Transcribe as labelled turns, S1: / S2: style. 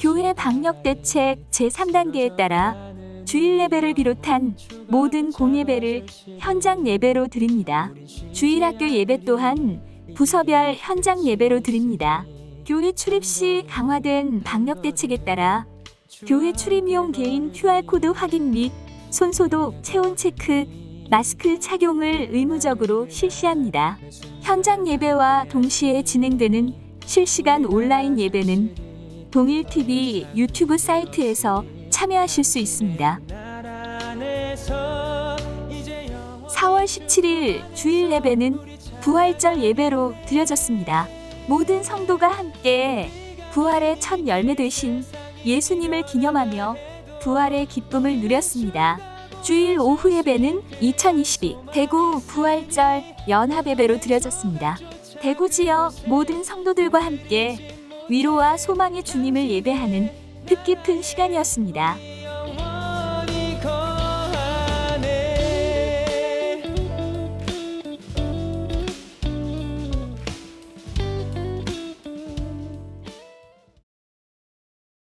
S1: 교회 방역 대책 제3단계에 따라 주일 예배를 비롯한 모든 공예배를 현장 예배로 드립니다. 주일 학교 예배 또한 부서별 현장 예배로 드립니다. 교회 출입 시 강화된 방역 대책에 따라 교회 출입용 개인 QR코드 확인 및 손소독, 체온 체크, 마스크 착용을 의무적으로 실시합니다. 현장 예배와 동시에 진행되는 실시간 온라인 예배는 동일TV 유튜브 사이트에서 참여하실 수 있습니다. 4월 17일 주일 예배는 부활절 예배로 드려졌습니다. 모든 성도가 함께 부활의 첫 열매 되신 예수님을 기념하며 부활의 기쁨을 누렸습니다. 주일 오후 예배는 2022 대구 부활절 연합 예배로 드려졌습니다. 대구 지역 모든 성도들과 함께 위로와 소망의 주님을 예배하는 뜻깊은 시간이었습니다.